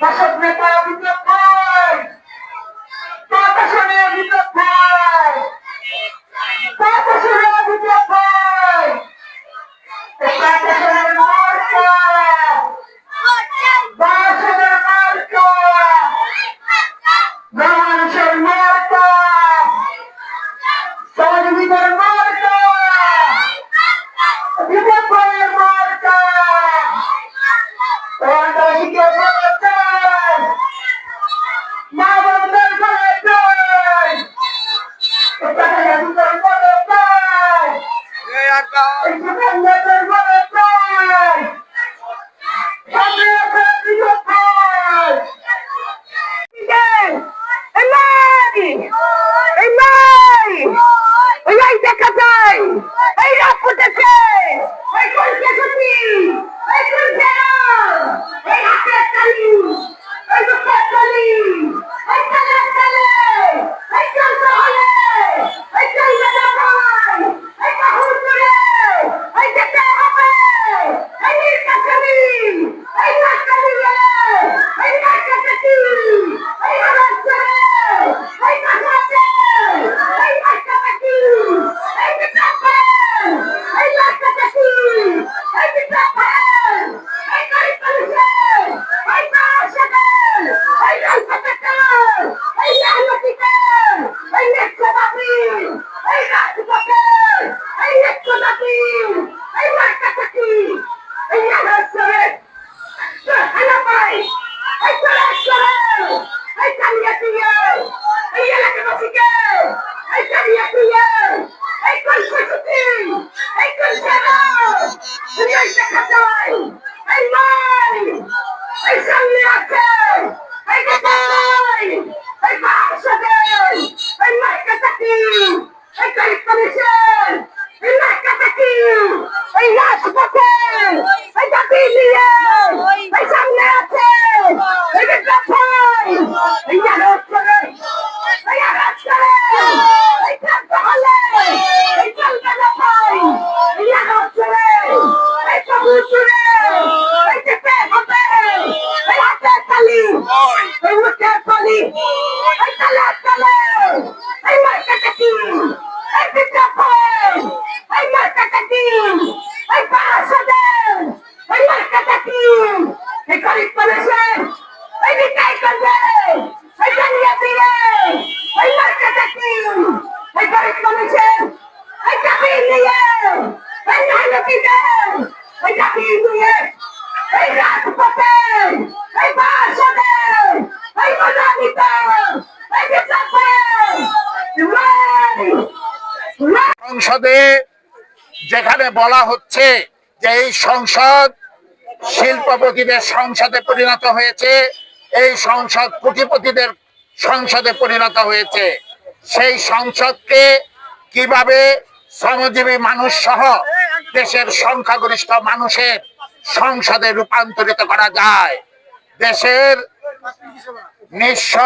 That's a flip out এই দেখা যায় এই মাই এই সামনে আছে এই দেখা যায় এই বাসাতে এই মার্কাটাকি এই কলকাতা এই মার্কাটাকি এই রাজপথে এই জাতি নিয়ে এই সামনে আছে এই বিদ্যাপন এই আলোচনা এই আলোচনা এই চলতে এই চলবে না ভাই এই আলোচনা এই কবুতরে এই যেতে হবে এই হাতে তালি এই মুখে তালি এই তালে তালে এই মার্কেটাকি এই বিদ্যাপন এই মার্কেটাকি এই বাসাদের এই মার্কেটাকি এই গরিব মানুষের এই বিকাই করবে এই জানিয়ে দিয়ে এই মার্কেটাকি এই গরিব মানুষের এই চাকরি নিয়ে এই নাইলকিতে এই চাকরি নিয়ে এই রাজপথে এই বাসনে এই মজানিতে এই বিদ্যাপন সংসদে যেখানে বলা হচ্ছে যে এই সংসদ শিল্পপতিদের সংসদে পরিণত হয়েছে, এই সংসদ কোটিপতিদের সংসদে পরিণত হয়েছে। সেই সংসদকে কীভাবে শ্রমজীবী মানুষ সহ দেশের সংখ্যাগরিষ্ঠ মানুষের সংসদে রূপান্তরিত করা যায়? দেশের নিঃস্ব,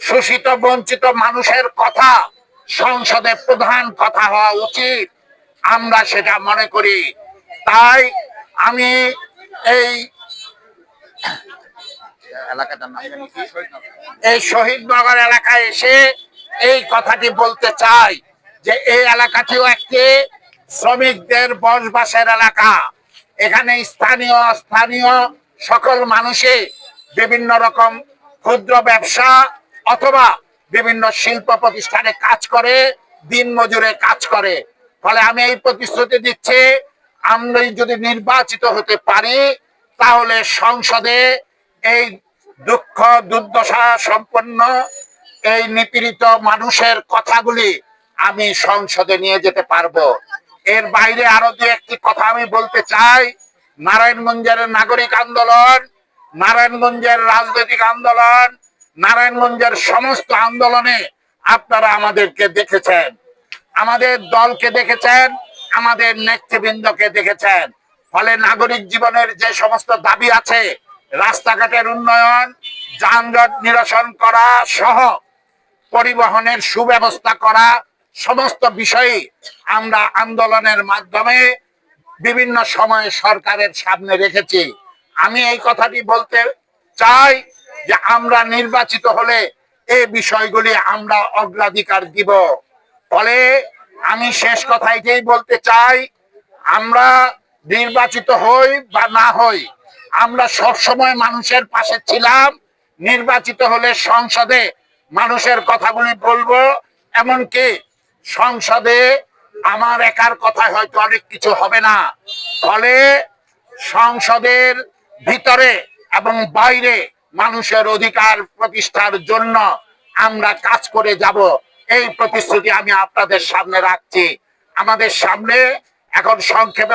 শোষিত, বঞ্চিত মানুষের কথা সংসদে প্রধান কথা হওয়া উচিত। আমরা সেটা মনে করি। তাই আমি এই? এই শহীদনগর এলাকায় এসে এই কথাটি বলতে চাই যে এই এলাকাটিও একটি শ্রমিকদের বসবাসের এলাকা। এখানে স্থানীয় স্থানীয় সকল মানুষে বিভিন্ন রকম ক্ষুদ্র ব্যবসা অথবা বিভিন্ন শিল্প প্রতিষ্ঠানে কাজ করে, দিন মজুরে কাজ করে। ফলে আমি এই প্রতিশ্রুতি দিচ্ছি আমরা যদি নির্বাচিত হতে পারি, তাহলে সংসদে এই দুঃখ, দুর্দশা সম্পন্ন এই নিপীড়িত মানুষের কথাগুলি আমি সংসদে নিয়ে যেতে পারব। এর বাইরে আরও দু একটি কথা আমি বলতে চাই। নারায়ণগঞ্জের নাগরিক আন্দোলন, নারায়ণগঞ্জের রাজনৈতিক আন্দোলন নারায়ণগঞ্জের সমস্ত আন্দোলনে আপনারা আমাদেরকে দেখেছেন। আমাদের দলকে দেখেছেন, আমাদের নেতৃবৃন্দকে দেখেছেন। ফলে নাগরিক জীবনের যে সমস্ত দাবি আছে, রাস্তাঘাটের উন্নয়ন, যানজট নিরসন করা সহ পরিবহনের সুব্যবস্থা করা সমস্ত বিষয়ে আমরা আন্দোলনের মাধ্যমে বিভিন্ন সময়ে সরকারের সামনে রেখেছি। আমি এই কথাটি বলতে চাই যে আমরা নির্বাচিত হলে এই বিষয়গুলি আমরা অগ্রাধিকার দিব। ফলে আমি শেষ কথা এটাই বলতে চাই, আমরা নির্বাচিত হই বা না হই, আমরা সব সময় মানুষের পাশে ছিলাম, নির্বাচিত হলে সংসদে মানুষের কথাগুলি বলব, এমনকি সংসদে আমার একার কথায় হয়তো অনেক কিছু হবে না। ফলে সংসদের ভিতরে এবং বাইরে মানুষের অধিকার প্রতিষ্ঠার জন্য আমরা কাজ করে যাব। এই প্রতিশ্রুতি আমি আপনাদের সামনে রাখছি। আমাদের সামনে এখন সংক্ষেপে